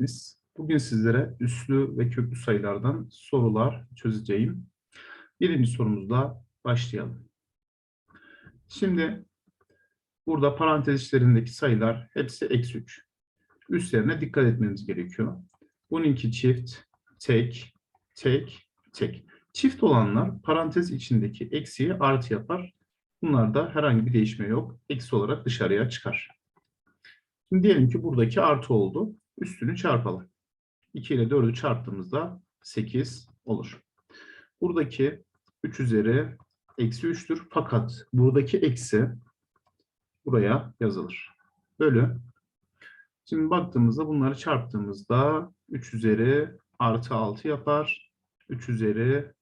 geldiniz. Bugün sizlere üslü ve köklü sayılardan sorular çözeceğim. Birinci sorumuzla başlayalım. Şimdi burada parantez içlerindeki sayılar hepsi eksi 3. Üstlerine dikkat etmeniz gerekiyor. Bununki çift, tek, tek, tek. Çift olanlar parantez içindeki eksiyi artı yapar. Bunlarda herhangi bir değişme yok. Eksi olarak dışarıya çıkar. Şimdi diyelim ki buradaki artı oldu. Üstünü çarpalım. 2 ile 4'ü çarptığımızda 8 olur. Buradaki 3 üzeri eksi 3'tür. Fakat buradaki eksi buraya yazılır. Bölü. Şimdi baktığımızda bunları çarptığımızda 3 üzeri artı 6 yapar. 3 üzeri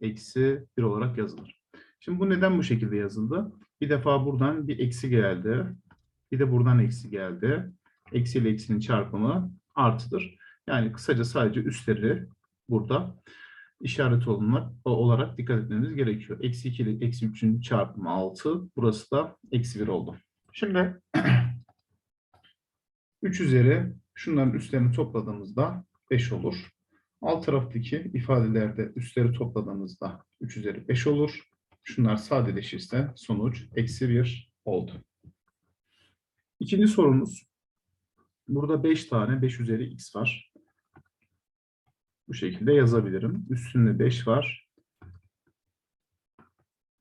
eksi 1 olarak yazılır. Şimdi bu neden bu şekilde yazıldı? Bir defa buradan bir eksi geldi. Bir de buradan eksi geldi. Eksi ile eksinin çarpımı artıdır. Yani kısaca sadece üstleri burada işaret olmak olarak dikkat etmemiz gerekiyor. Eksi 2 ile eksi 3'ün çarpımı 6. Burası da eksi 1 oldu. Şimdi 3 üzeri şunların üstlerini topladığımızda 5 olur. Alt taraftaki ifadelerde üstleri topladığımızda 3 üzeri 5 olur. Şunlar sadeleşirse sonuç eksi 1 oldu. İkinci sorumuz. Burada 5 tane 5 üzeri x var. Bu şekilde yazabilirim. Üstünde 5 var.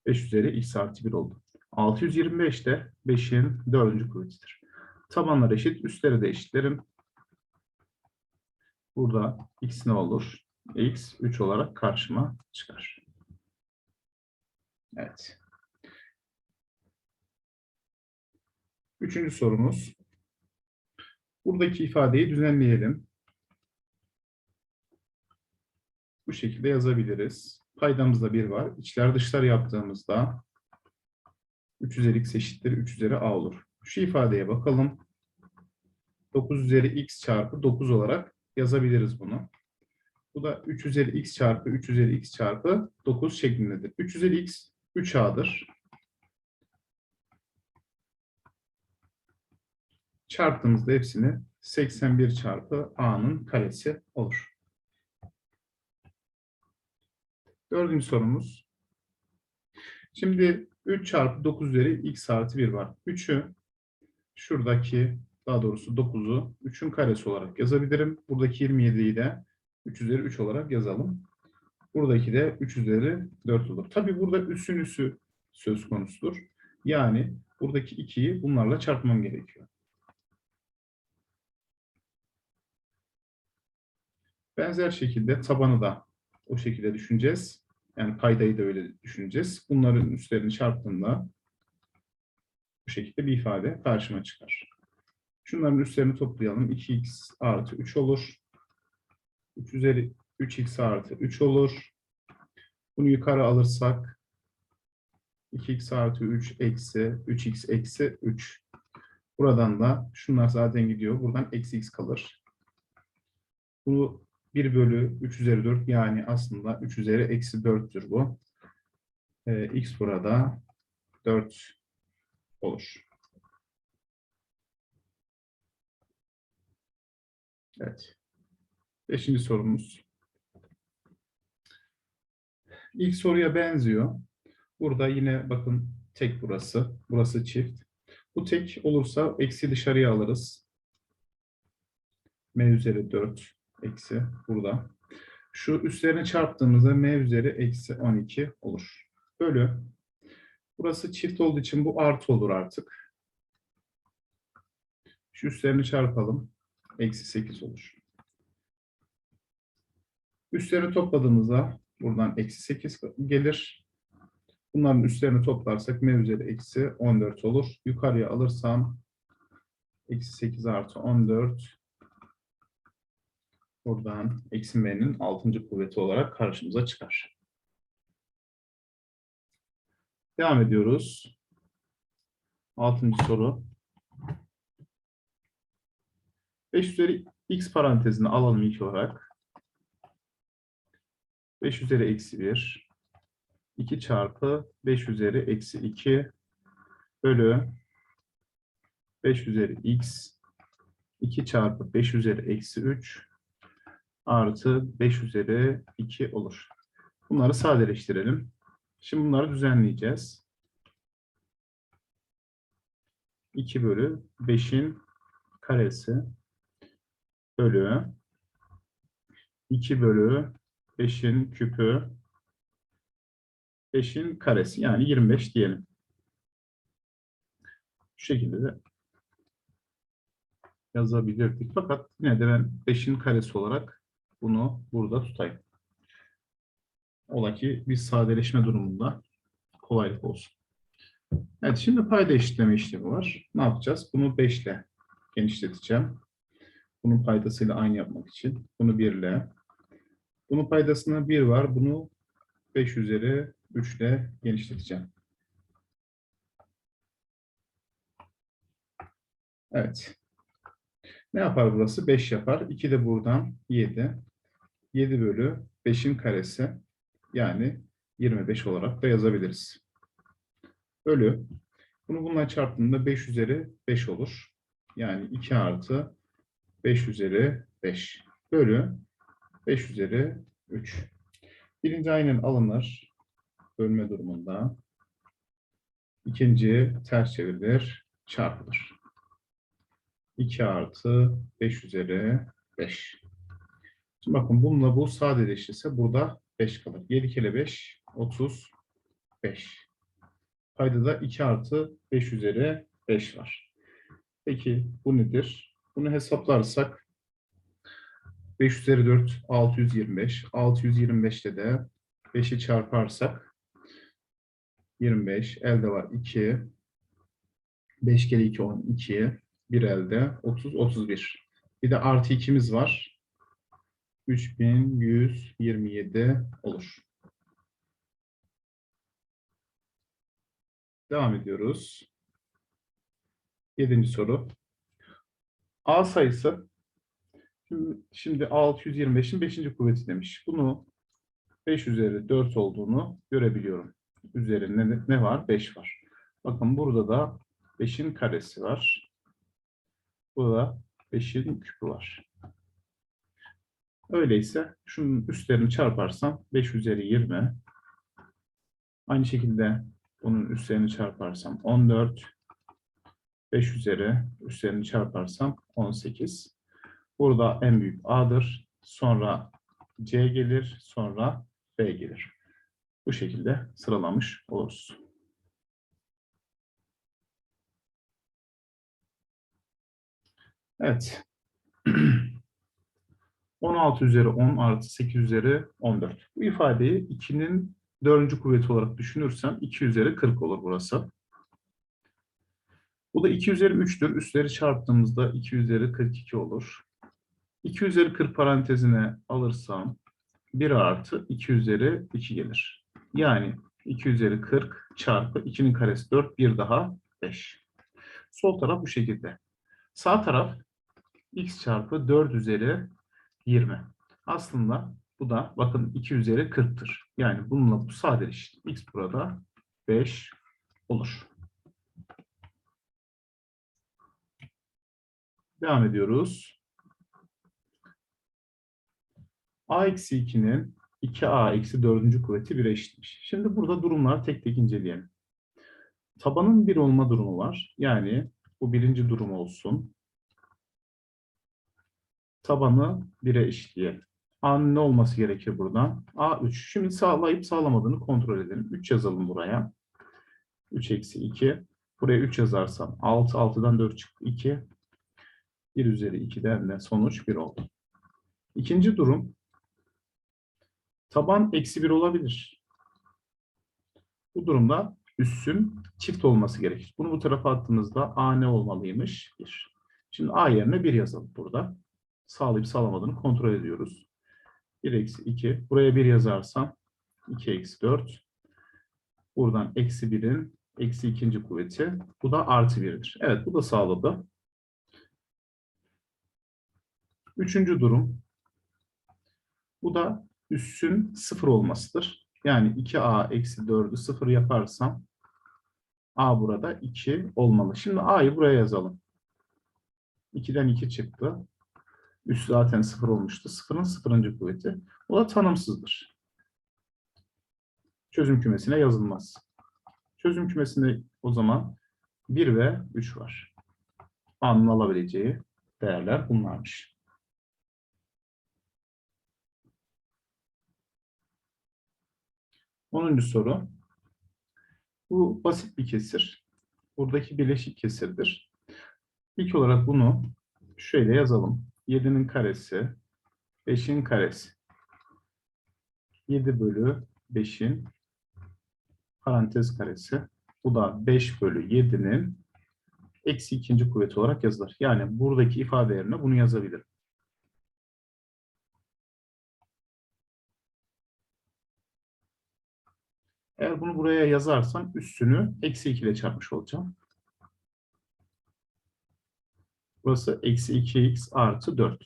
5 üzeri x artı 1 oldu. 625 de 5'in 4. kuvvetidir. Tabanlar eşit. Üstleri de eşitlerim. Burada x ne olur? x 3 olarak karşıma çıkar. Evet. Üçüncü sorumuz. Buradaki ifadeyi düzenleyelim. Bu şekilde yazabiliriz. Paydamızda 1 var. İçler dışlar yaptığımızda 3 üzeri x eşittir 3 üzeri a olur. Şu ifadeye bakalım. 9 üzeri x çarpı 9 olarak yazabiliriz bunu. Bu da 3 üzeri x çarpı 3 üzeri x çarpı 9 şeklindedir. 3 üzeri x 3a'dır. Çarptığımızda hepsini 81 çarpı a'nın karesi olur. Dördüncü sorumuz. Şimdi 3 çarpı 9 üzeri x artı 1 var. 3'ü şuradaki daha doğrusu 9'u 3'ün karesi olarak yazabilirim. Buradaki 27'yi de 3 üzeri 3 olarak yazalım. Buradaki de 3 üzeri 4 olur. Tabi burada üssün üssü söz konusudur. Yani buradaki 2'yi bunlarla çarpmam gerekiyor. Benzer şekilde tabanı da o şekilde düşüneceğiz. Yani paydayı da öyle düşüneceğiz. Bunların üstlerini çarptığımda bu şekilde bir ifade karşıma çıkar. Şunların üstlerini toplayalım. 2x artı 3 olur. 3 üzeri 3x artı 3 olur. Bunu yukarı alırsak 2x artı 3 eksi 3x eksi 3. Buradan da şunlar zaten gidiyor. Buradan eksi x kalır. Bu 1 bölü 3 üzeri 4 yani aslında 3 üzeri eksi 4'tür bu. Ee, x burada 4 olur. Evet. Beşinci sorumuz. İlk soruya benziyor. Burada yine bakın tek burası. Burası çift. Bu tek olursa eksi dışarıya alırız. M üzeri 4 eksi burada. Şu üstlerini çarptığımızda M üzeri eksi 12 olur. Bölü. Burası çift olduğu için bu artı olur artık. Şu üstlerini çarpalım. Eksi 8 olur. Üstlerini topladığımızda buradan eksi 8 gelir. Bunların üstlerini toplarsak m üzeri eksi 14 olur. Yukarıya alırsam eksi 8 artı 14 buradan eksi m'nin 6. kuvveti olarak karşımıza çıkar. Devam ediyoruz. 6. soru. 5 üzeri x parantezini alalım ilk olarak. 5 üzeri eksi 1. 2 çarpı 5 üzeri eksi 2 bölü 5 üzeri x 2 çarpı 5 üzeri eksi 3 artı 5 üzeri 2 olur. Bunları sadeleştirelim. Şimdi bunları düzenleyeceğiz. 2 bölü 5'in karesi bölü 2 bölü 5'in küpü 5'in karesi yani 25 diyelim. Şu şekilde de yazabilirdik. Fakat yine de ben 5'in karesi olarak bunu burada tutayım. Ola ki bir sadeleşme durumunda kolaylık olsun. Evet şimdi payda eşitleme işlemi var. Ne yapacağız? Bunu 5 ile genişleteceğim. Bunun paydasıyla aynı yapmak için. Bunu 1 ile. Bunun paydasına 1 var. Bunu 5 üzeri 3 ile genişleteceğim. Evet. Ne yapar burası? 5 yapar. 2 de buradan 7. 7 bölü 5'in karesi yani 25 olarak da yazabiliriz. Bölü. Bunu bununla çarptığında 5 üzeri 5 olur. Yani 2 artı 5 üzeri 5 bölü 5 üzeri 3. Birinci aynen alınır. Bölme durumunda. İkinci ters çevrilir, çarpılır. 2 artı 5 üzeri 5. Şimdi bakın bununla bu sadeleşirse burada 5 kalır. 7 kere 5, 35. Payda da 2 artı 5 üzeri 5 var. Peki bu nedir? Bunu hesaplarsak 5 üzeri 4, 625. 625'te de 5'i çarparsak 25. Elde var 2. 5 kere 2, 10, 2. 1 elde 30, 31. Bir de artı 2'miz var. 3127 olur. Devam ediyoruz. Yedinci soru. A sayısı şimdi, şimdi 625'in 5. kuvveti demiş. Bunu 5 üzeri 4 olduğunu görebiliyorum. Üzerinde ne var? 5 var. Bakın burada da 5'in karesi var. Burada 5'in küpü var. Öyleyse şunun üstlerini çarparsam 5 üzeri 20. Aynı şekilde bunun üstlerini çarparsam 14. 5 üzeri üstlerini çarparsam 18. Burada en büyük A'dır. Sonra C gelir. Sonra B gelir. Bu şekilde sıralamış oluruz. Evet. 16 üzeri 10 artı 8 üzeri 14. Bu ifadeyi 2'nin dördüncü kuvveti olarak düşünürsem 2 üzeri 40 olur burası. Bu da 2 üzeri 3'tür. Üstleri çarptığımızda 2 üzeri 42 olur. 2 üzeri 40 parantezine alırsam 1 artı 2 üzeri 2 gelir. Yani 2 üzeri 40 çarpı 2'nin karesi 4, bir daha 5. Sol taraf bu şekilde. Sağ taraf x çarpı 4 üzeri 20. Aslında bu da bakın 2 üzeri 40'tır. Yani bununla bu sadeleşir. X burada 5 olur. Devam ediyoruz. A eksi 2'nin 2A eksi 4. kuvveti 1'e eşitmiş. Şimdi burada durumları tek tek inceleyelim. Tabanın 1 olma durumu var. Yani bu birinci durum olsun. Tabanı 1'e eşitleyelim. A'nın ne olması gerekir buradan? A 3. Şimdi sağlayıp sağlamadığını kontrol edelim. 3 yazalım buraya. 3 eksi 2. Buraya 3 yazarsam 6. 6'dan 4 çıktı. 2. 1 üzeri 2'den de sonuç 1 oldu. İkinci durum. Taban eksi 1 olabilir. Bu durumda üssün çift olması gerekir. Bunu bu tarafa attığımızda A ne olmalıymış? 1. Şimdi A yerine 1 yazalım burada. Sağlayıp sağlamadığını kontrol ediyoruz. 1 eksi 2. Buraya 1 yazarsam 2 eksi 4. Buradan eksi 1'in eksi ikinci kuvveti. Bu da artı 1'dir. Evet bu da sağladı. Üçüncü durum. Bu da üssün 0 olmasıdır. Yani 2a eksi 4'ü 0 yaparsam a burada 2 olmalı. Şimdi a'yı buraya yazalım. 2'den 2 çıktı. Üst zaten 0 olmuştu. 0'ın 0. kuvveti. O da tanımsızdır. Çözüm kümesine yazılmaz. Çözüm kümesinde o zaman 1 ve 3 var. A'nın alabileceği değerler bunlarmış. Onuncu soru. Bu basit bir kesir. Buradaki bileşik kesirdir. İlk olarak bunu şöyle yazalım. 7'nin karesi, 5'in karesi. 7 bölü 5'in parantez karesi. Bu da 5 bölü 7'nin eksi ikinci kuvveti olarak yazılır. Yani buradaki ifade yerine bunu yazabilirim. Eğer bunu buraya yazarsam üstünü eksi 2 ile çarpmış olacağım. Burası eksi 2x artı 4.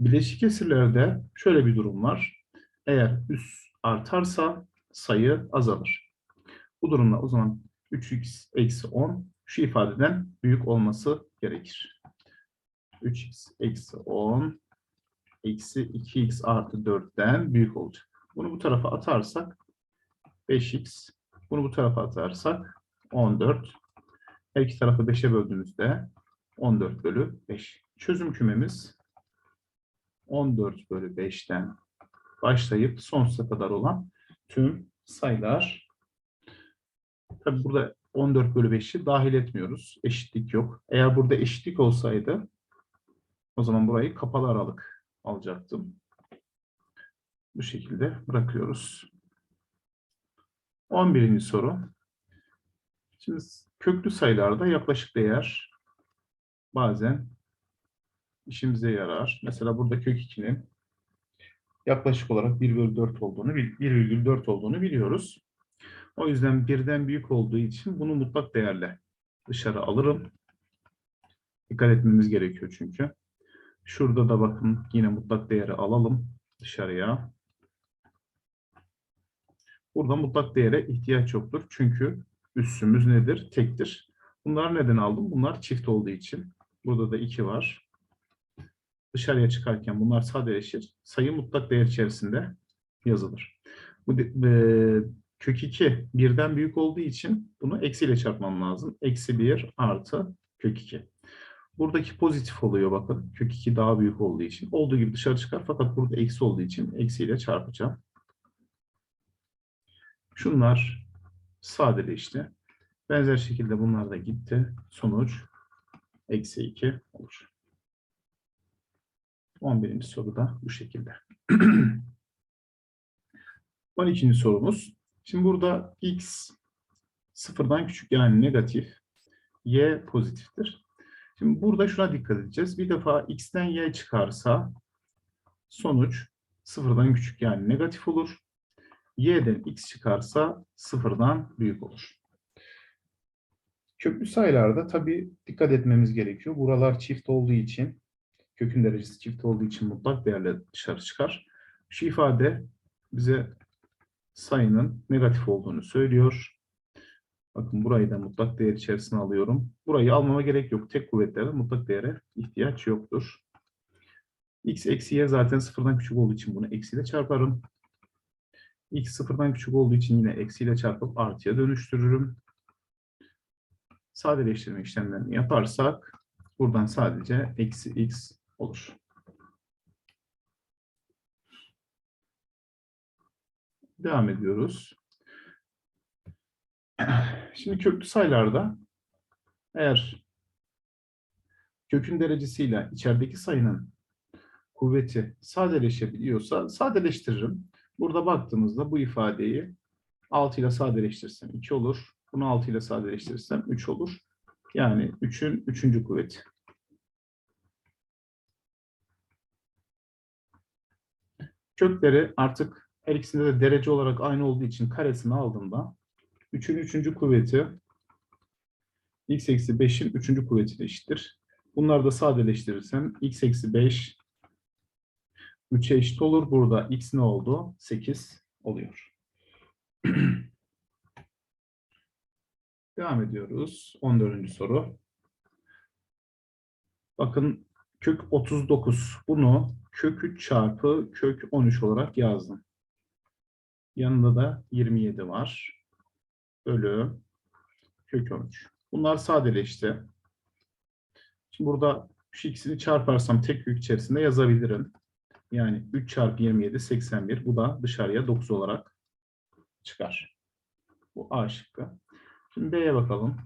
Bileşik kesirlerde şöyle bir durum var. Eğer üst artarsa sayı azalır. Bu durumda o zaman 3x eksi 10 şu ifadeden büyük olması gerekir. 3x eksi 10 eksi 2x artı 4'ten büyük olacak. Bunu bu tarafa atarsak 5x. Bunu bu tarafa atarsak 14. Her iki tarafı 5'e böldüğümüzde 14 bölü 5. Çözüm kümemiz 14 bölü 5'ten başlayıp sonsuza kadar olan tüm sayılar. Tabi burada 14 bölü 5'i dahil etmiyoruz. Eşitlik yok. Eğer burada eşitlik olsaydı o zaman burayı kapalı aralık alacaktım. Bu şekilde bırakıyoruz. 11. soru. Şimdi köklü sayılarda yaklaşık değer bazen işimize yarar. Mesela burada kök 2'nin yaklaşık olarak 1 bölü 4 olduğunu, 1,4 olduğunu biliyoruz. O yüzden birden büyük olduğu için bunu mutlak değerle dışarı alırım. Dikkat etmemiz gerekiyor çünkü. Şurada da bakın yine mutlak değeri alalım dışarıya. Burada mutlak değere ihtiyaç yoktur. Çünkü üssümüz nedir? Tektir. Bunlar neden aldım? Bunlar çift olduğu için. Burada da 2 var. Dışarıya çıkarken bunlar sadeleşir. Sayı mutlak değer içerisinde yazılır. Bu e, kök 2 birden büyük olduğu için bunu eksiyle çarpmam lazım. Eksi 1 artı kök 2. Buradaki pozitif oluyor bakın. Kök 2 daha büyük olduğu için. Olduğu gibi dışarı çıkar fakat burada eksi olduğu için eksiyle çarpacağım. Şunlar sadeleşti. Benzer şekilde bunlar da gitti. Sonuç eksi 2 olur. 11. soru da bu şekilde. 12. sorumuz. Şimdi burada x sıfırdan küçük yani negatif, y pozitiftir. Şimdi burada şuna dikkat edeceğiz. Bir defa x'ten y çıkarsa sonuç sıfırdan küçük yani negatif olur y'den x çıkarsa sıfırdan büyük olur. Köklü sayılarda tabii dikkat etmemiz gerekiyor. Buralar çift olduğu için, kökün derecesi çift olduğu için mutlak değerle dışarı çıkar. Şu ifade bize sayının negatif olduğunu söylüyor. Bakın burayı da mutlak değer içerisine alıyorum. Burayı almama gerek yok. Tek kuvvetlerde mutlak değere ihtiyaç yoktur. x eksi y zaten sıfırdan küçük olduğu için bunu eksiyle çarparım x sıfırdan küçük olduğu için yine eksiyle çarpıp artıya dönüştürürüm. Sadeleştirme işlemlerini yaparsak buradan sadece eksi x olur. Devam ediyoruz. Şimdi köklü sayılarda eğer kökün derecesiyle içerideki sayının kuvveti sadeleşebiliyorsa sadeleştiririm. Burada baktığımızda bu ifadeyi 6 ile sadeleştirirsem 2 olur. Bunu 6 ile sadeleştirirsem 3 olur. Yani 3'ün 3. kuvveti. Kökleri artık her ikisinde de derece olarak aynı olduğu için karesini aldığımda 3'ün 3. kuvveti x eksi 5'in 3. kuvvetine eşittir. Bunları da sadeleştirirsem x eksi 5 3'e eşit olur. Burada x ne oldu? 8 oluyor. Devam ediyoruz. 14. soru. Bakın kök 39. Bunu kök 3 çarpı kök 13 olarak yazdım. Yanında da 27 var. Bölü kök 13. Bunlar sadeleşti. Şimdi burada şu ikisini çarparsam tek kök içerisinde yazabilirim. Yani 3 çarpı 27 81. Bu da dışarıya 9 olarak çıkar. Bu A şıkkı. Şimdi B'ye bakalım.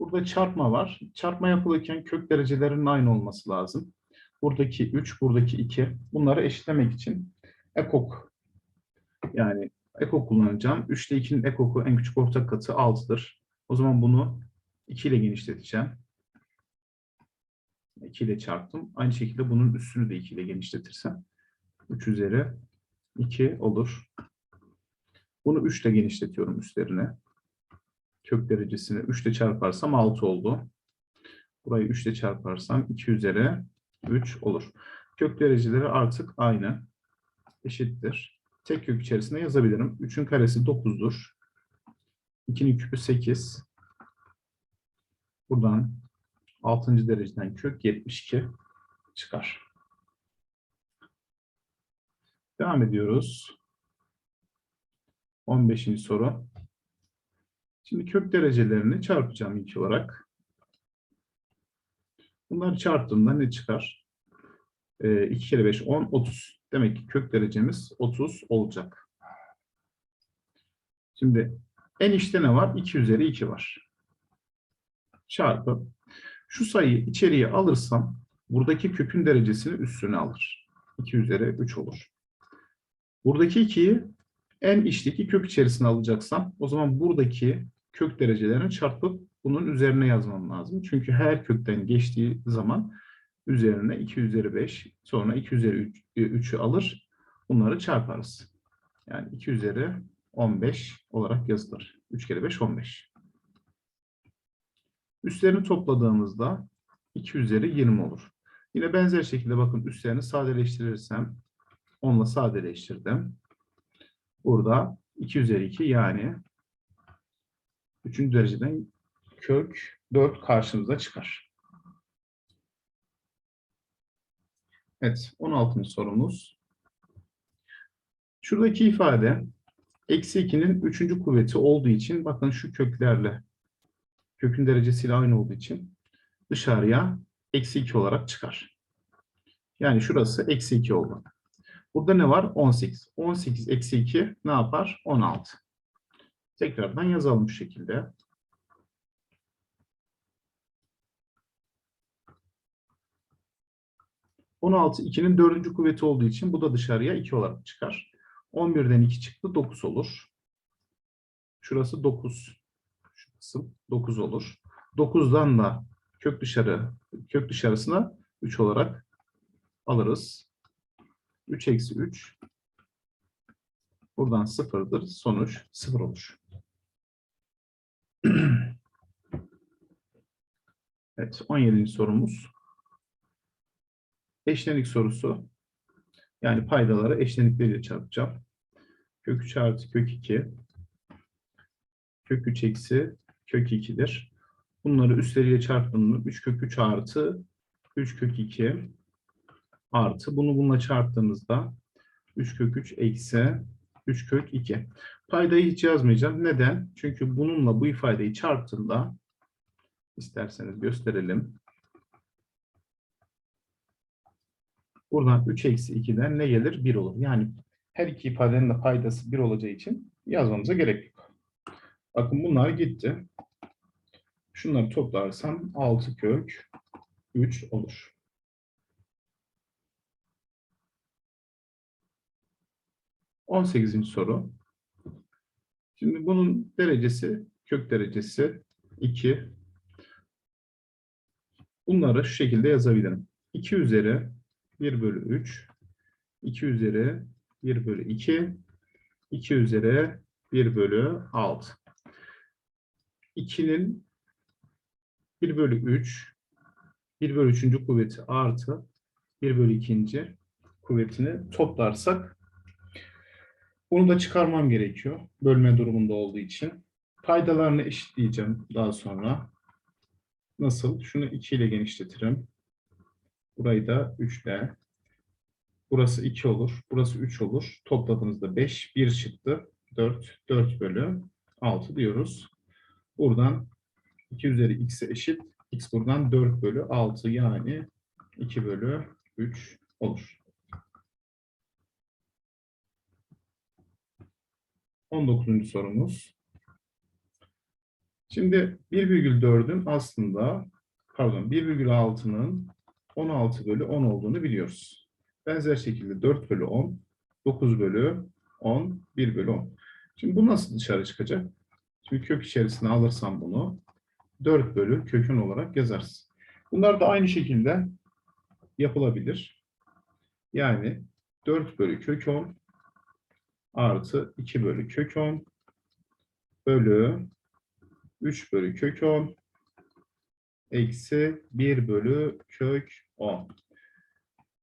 Burada çarpma var. Çarpma yapılırken kök derecelerinin aynı olması lazım. Buradaki 3, buradaki 2. Bunları eşitlemek için ekok yani ekok kullanacağım. 3 ile 2'nin ekoku en küçük ortak katı 6'dır. O zaman bunu 2 ile genişleteceğim. 2 ile çarptım. Aynı şekilde bunun üstünü de 2 ile genişletirsem 3 üzeri 2 olur. Bunu 3 ile genişletiyorum üstlerine. Kök derecesini 3 ile çarparsam 6 oldu. Burayı 3 ile çarparsam 2 üzeri 3 olur. Kök dereceleri artık aynı. Eşittir. Tek kök içerisinde yazabilirim. 3'ün karesi 9'dur. 2'nin küpü 8. Buradan 6. dereceden kök 72 çıkar. Devam ediyoruz. 15. soru. Şimdi kök derecelerini çarpacağım ilk olarak. Bunları çarptığımda ne çıkar? Ee, 2 kere 5, 10, 30. Demek ki kök derecemiz 30 olacak. Şimdi en içte ne var? 2 üzeri 2 var. Çarpı. Şu sayıyı içeriye alırsam buradaki kökün derecesini üstüne alır. 2 üzeri 3 olur. Buradaki 2'yi en içteki kök içerisine alacaksam o zaman buradaki kök derecelerini çarpıp bunun üzerine yazmam lazım. Çünkü her kökten geçtiği zaman üzerine 2 üzeri 5 sonra 2 üzeri 3'ü alır. Bunları çarparız. Yani 2 üzeri 15 olarak yazılır. 3 kere 5 15. Üstlerini topladığımızda 2 üzeri 20 olur. Yine benzer şekilde bakın üstlerini sadeleştirirsem 10 ile sadeleştirdim. Burada 2 üzeri 2 yani 3. dereceden kök 4 karşımıza çıkar. Evet, 16. sorumuz. Şuradaki ifade eksi 2'nin 3. kuvveti olduğu için bakın şu köklerle kökün derecesiyle aynı olduğu için dışarıya eksi 2 olarak çıkar. Yani şurası eksi 2 oldu. Burada ne var? 18. 18 eksi 2 ne yapar? 16. Tekrardan yazalım bu şekilde. On altı 2'nin dördüncü kuvveti olduğu için bu da dışarıya 2 olarak çıkar. 11'den 2 çıktı 9 olur. Şurası 9. Şurası 9 olur. 9'dan da kök dışarı kök dışarısına 3 olarak alırız. 3 eksi 3 buradan sıfırdır. Sonuç sıfır olur. Evet, 17. sorumuz. Eşlenik sorusu. Yani paydaları eşlenikleriyle çarpacağım. Kök 3 artı kök 2. Kök 3 eksi kök 2'dir. Bunları üstleriyle çarptığımda 3 kök 3 artı 3 kök 2 artı. Bunu bununla çarptığımızda 3 kök 3 eksi 3 kök 2. Paydayı hiç yazmayacağım. Neden? Çünkü bununla bu ifadeyi çarptığında isterseniz gösterelim. Buradan 3 eksi 2'den ne gelir? 1 olur. Yani her iki ifadenin de paydası 1 olacağı için yazmamıza gerek yok. Bakın bunlar gitti. Şunları toplarsam 6 kök 3 olur. On sekizinci soru. Şimdi bunun derecesi, kök derecesi 2. Bunları şu şekilde yazabilirim. 2 üzeri 1 bölü 3, 2 üzeri 1 bölü 2, 2 üzeri 1 bölü 6. 2'nin 1 bölü 3, 1 bölü 3. kuvveti artı 1 bölü 2. kuvvetini toplarsak bunu da çıkarmam gerekiyor. Bölme durumunda olduğu için. Paydalarını eşitleyeceğim daha sonra. Nasıl? Şunu 2 ile genişletirim. Burayı da 3 ile. Burası 2 olur. Burası 3 olur. Topladığınızda 5. 1 çıktı. 4. 4 bölü 6 diyoruz. Buradan 2 üzeri x'e eşit. x buradan 4 bölü 6 yani 2 bölü 3 olur. 19. sorumuz. Şimdi 1,4'ün aslında pardon 1,6'nın 16 bölü 10 olduğunu biliyoruz. Benzer şekilde 4 bölü 10, 9 bölü 10, 1 bölü 10. Şimdi bu nasıl dışarı çıkacak? Şimdi kök içerisine alırsam bunu 4 bölü kökün olarak yazarız. Bunlar da aynı şekilde yapılabilir. Yani 4 bölü kök 10 artı 2 bölü kök 10 bölü 3 bölü kök 10 eksi 1 bölü kök 10.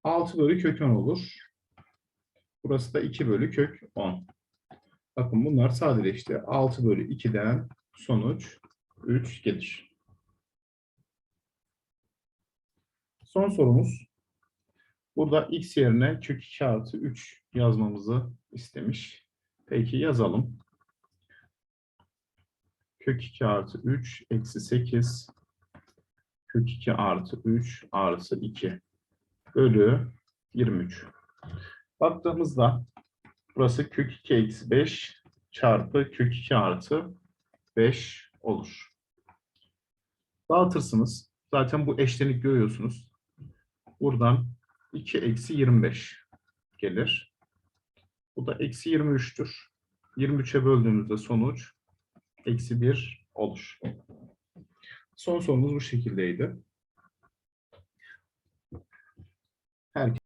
6 bölü kök 10 olur. Burası da 2 bölü kök 10. Bakın bunlar sadeleşti. 6 bölü 2'den sonuç 3 gelir. Son sorumuz. Burada x yerine kök 2 artı 3 yazmamızı istemiş. Peki yazalım. Kök 2 artı 3 eksi 8 kök 2 artı 3 artı 2 bölü 23. Baktığımızda burası kök 2 eksi 5 çarpı kök 2 artı 5 olur. Dağıtırsınız. Zaten bu eşlenik görüyorsunuz. Buradan 2 eksi 25 gelir. Bu da eksi 23'tür. 23'e böldüğümüzde sonuç eksi 1 olur. Son sorumuz bu şekildeydi. Herkes